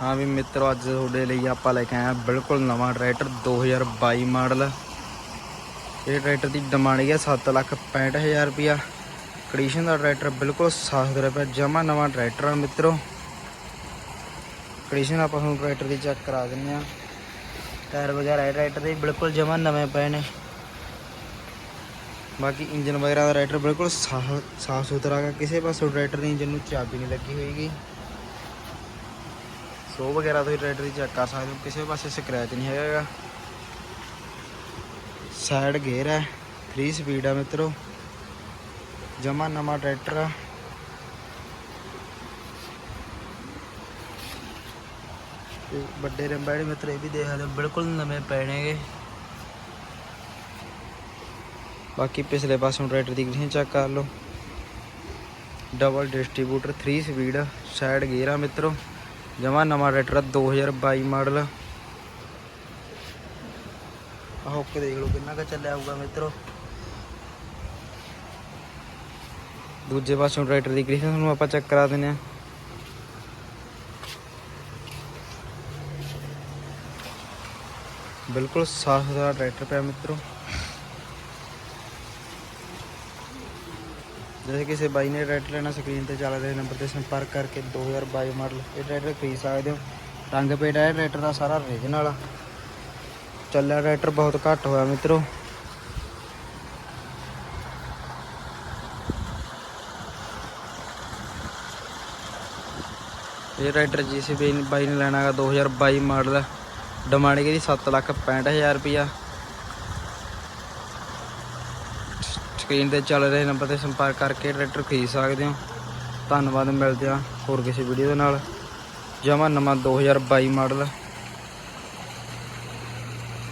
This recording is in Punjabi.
ਹਾਂ ਵੀ ਮਿੱਤਰੋ, ਅੱਜ ਤੁਹਾਡੇ ਲਈ ਆਪਾਂ ਲੈ ਕੇ ਆਏ ਹਾਂ ਬਿਲਕੁਲ ਨਵਾਂ ਟਰੈਕਟਰ 2022 ਮਾਡਲ। ਇਹ ਟਰੈਕਟਰ ਦੀ ਡਿਮਾਂਡ ਹੈ 765000 ਰੁਪਿਆ ਕੰਡੀਸ਼ਨ ਦਾ ਟਰੈਕਟਰ ਬਿਲਕੁਲ ਸਾਫ਼ ਸੁਥਰਾ ਪਿਆ, ਜਮਾ ਨਵਾਂ ਟਰੈਕਟਰ ਆ ਮਿੱਤਰੋ। ਕੰਡੀਸ਼ਨ ਆਪਾਂ ਤੁਹਾਨੂੰ ਟਰੈਕਟਰ ਦੀ ਚੈੱਕ ਕਰਾ ਦਿੰਦੇ ਆ ਟਾਇਰ ਵਗੈਰਾ ਟਰੈਕਟਰ ਦੇ ਬਿਲਕੁਲ ਜਮਾ ਨਵੇਂ ਪਏ ਨੇ। ਬਾਕੀ ਇੰਜਨ ਵਗੈਰਾ ਦਾ ਟਰੈਕਟਰ ਬਿਲਕੁਲ ਸਾਫ਼ ਸਾਫ਼ ਸੁਥਰਾ ਹੈ ਕਿਸੇ ਪਾਸੋਂ ਟਰੈਕਟਰ ਦੇ ਇੰਜਨ ਨੂੰ ਚਾਬੀ ਨਹੀਂ ਲੱਗੀ ਹੋਏਗੀ। ਸੋ ਵਗੈਰਾ ਤੁਸੀਂ ਟਰੈਕਟਰ ਦੀ ਚੈੱਕ ਕਰ ਸਕਦੇ ਹੋ, ਕਿਸੇ ਪਾਸੇ ਸਕ੍ਰੈਚ ਨਹੀਂ ਹੈਗਾ ਸਾਈਡ ਗੇਅਰ ਹੈ 3 ਸਪੀਡ ਆ ਮਿੱਤਰੋ। ਜਮਾ ਨਵਾਂ ਟਰੈਕਟਰ ਆ। ਤੇ ਵੱਡੇ ਰੰਬਾ ਮਿੱਤਰ, ਇਹ ਵੀ ਦੇਖ ਸਕਦੇ ਹੋ, ਬਿਲਕੁਲ ਨਵੇਂ ਪਏ ਨੇਗੇ ਬਾਕੀ ਪਿਛਲੇ ਪਾਸੋਂ ਟਰੈਕਟਰ ਦੀ ਕੰਡੀਸ਼ਨ ਚੈੱਕ ਕਰ ਲਓ। Double distributor 3 speed side gear ਆ ਮਿੱਤਰੋ। ਜਮਾ ਨਵਾਂ ਟਰੈਕਟਰ ਆ, 2022 ਮਾਡਲ। ਆ ਹੁੱਕ ਦੇਖ ਲਓ ਕਿੰਨਾ ਕੁ ਚੱਲਿਆ ਹੋਊਗਾ ਮਿੱਤਰੋ। ਦੂਜੇ ਪਾਸੋਂ ਟਰੈਕਟਰ ਦੀ ਕੰਡੀਸ਼ਨ ਤੁਹਾਨੂੰ ਆਪਾਂ ਚੈੱਕ ਕਰਾ ਦਿੰਦੇ ਆ ਬਿਲਕੁਲ ਸਾਫ਼ ਸੁਥਰਾ ਟਰੈਕਟਰ ਪਿਆ ਮਿੱਤਰੋ। ਜੇ ਕਿਸੇ ਬਾਈ ਨੇ ਟਰੈਕਟਰ ਲੈਣਾ ਸਕਰੀਨ ਤੇ ਚੱਲ ਰਹੇ ਨੰਬਰ ਤੇ ਸੰਪਰਕ ਕਰਕੇ 2022 ਮਾਡਲ ਇਹ ਟਰੈਕਟਰ ਖਰੀਦ ਸਕਦੇ ਹੋ ਰੰਗ ਪੇਟ ਹੈ ਟਰੈਕਟਰ ਦਾ ਸਾਰਾ ਰੀਜਨਲ ਆ ਚੱਲਿਆ ਟਰੈਕਟਰ ਬਹੁਤ ਘੱਟ ਹੋਇਆ ਮਿੱਤਰੋ। ਇਹ ਟਰੈਕਟਰ ਜਿਸ ਵੀ ਬਾਈ ਨੇ ਲੈਣਾ ਹੈਗਾ 2022 ਮਾਡਲ ਡਿਮਾਂਡ ਇਹਦੀ 765000 ਰੁਪਇਆ ਸਕਰੀਨ ਤੇ ਚੱਲ ਰਹੇ ਨੰਬਰ ਤੇ ਸੰਪਰਕ ਕਰਕੇ ਟਰੈਕਟਰ ਖਰੀਦ ਸਕਦੇ ਹੋ। ਧੰਨਵਾਦ, ਮਿਲਦੇ ਆ ਹੋਰ ਕਿਸੇ ਵੀਡੀਓ ਦੇ ਨਾਲ। ਜਮਾ ਨਵਾਂ 2022 ਮਾਡਲ